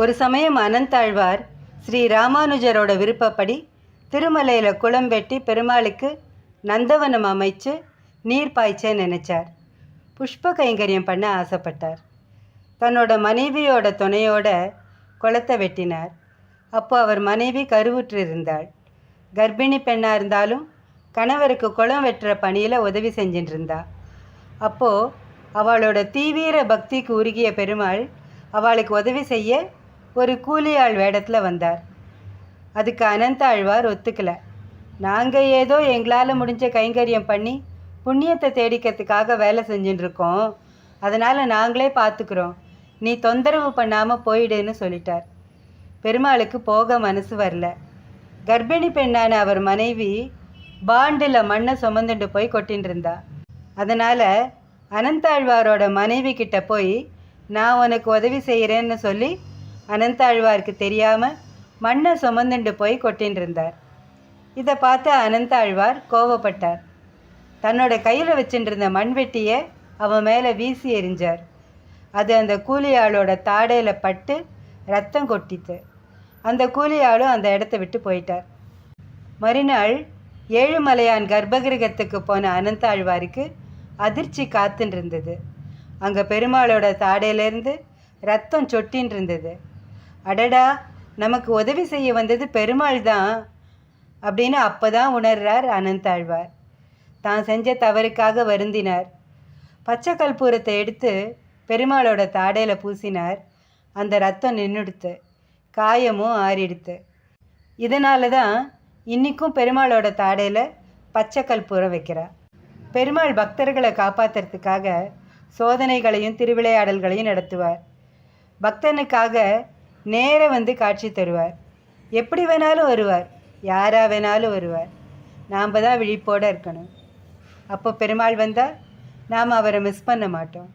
ஒரு சமயம் அனந்தாழ்வார் ஸ்ரீ ராமானுஜரோட விருப்பப்படி திருமலையில் குளம் வெட்டி பெருமாளுக்கு நந்தவனம் அமைச்சு நீர் பாய்ச்ச நினைச்சார். புஷ்ப கைங்கரியம் பண்ண ஆசைப்பட்டார். தன்னோட மனைவியோட துணையோட குளத்தை வெட்டினார். அப்போ அவர் மனைவி கருவுற்று இருந்தாள். கர்ப்பிணி பெண்ணாக இருந்தாலும் கணவருக்கு குளம் வெட்டுற பணியில் உதவி செஞ்சுட்டு இருந்தா. அப்போது அவளோட தீவிர பக்திக்கு உருகிய பெருமாள் அவளுக்கு உதவி செய்ய ஒரு கூலியாள் வேடத்தில் வந்தார். அதுக்கு அனந்த ஆழ்வார் ஒத்துக்கல. நாங்கள் ஏதோ எங்களால் முடிஞ்ச கைங்கரியம் பண்ணி புண்ணியத்தை தேடிக்கிறதுக்காக வேலை செஞ்சுட்டுருக்கோம் அதனால் நாங்களே பார்த்துக்குறோம் நீ தொந்தரவு பண்ணாமல் போயிடுன்னு சொல்லிட்டார். பெருமாளுக்கு போக மனசு வரல. கர்ப்பிணி பெண்ணான அவர் மனைவி பாண்டில் மண்ணை சுமந்துட்டு போய் கொட்டின்னு இருந்தா அதனால் அனந்தாழ்வாரோட மனைவி கிட்ட போய் நான் உனக்கு உதவி செய்கிறேன்னு சொல்லி அனந்தாழ்வாருக்கு தெரியாமல் மண்ணை சுமந்துண்டு போய் கொட்டின்னு இருந்தார் இதை பார்த்து அனந்தாழ்வார் கோவப்பட்டார். தன்னோட கையில் வச்சுட்டு இருந்த மண்வெட்டியை அவன் மேலே வீசி எறிஞ்சார். அது அந்த கூலியாளோட தாடையில் பட்டு ரத்தம் கொட்டித்து அந்த கூலியாளும் அந்த இடத்த விட்டு போயிட்டார். மறுநாள் ஏழுமலையான் கர்ப்பகிரகத்துக்கு போன அனந்தாழ்வாருக்கு அதிர்ச்சி காத்துன்னு இருந்தது அங்கே பெருமாளோட தாடையிலேருந்து ரத்தம் சொட்டின்னு இருந்தது அடடா நமக்கு உதவி செய்ய வந்தது பெருமாள் தான் அப்படின்னு அப்போ தான் உணர்றார் அனந்தாழ்வார் தான் செஞ்ச தவறுக்காக வருந்தினார். பச்சை கற்பூரத்தை எடுத்து பெருமாளோட தாடையில் பூசினார். அந்த ரத்தம் நின்றுடுத்து காயமும் ஆறிடுத்து. இதனால தான் இன்றைக்கும் பெருமாளோட தாடையில் பச்சை கற்பூரம் வைக்கிறா பெருமாள் பக்தர்களை காப்பாற்றுறதுக்காக சோதனைகளையும் திருவிளையாடல்களையும் நடத்துவார். பக்தனுக்காக நேர வந்து காட்சி தருவார். எப்படி வேணாலும் வருவார். யாரா வேணாலும் வருவார். நாம் தான் விழிப்போடு இருக்கணும். அப்போ பெருமாள் வந்தால் நாம் அவரை மிஸ் பண்ண மாட்டோம்.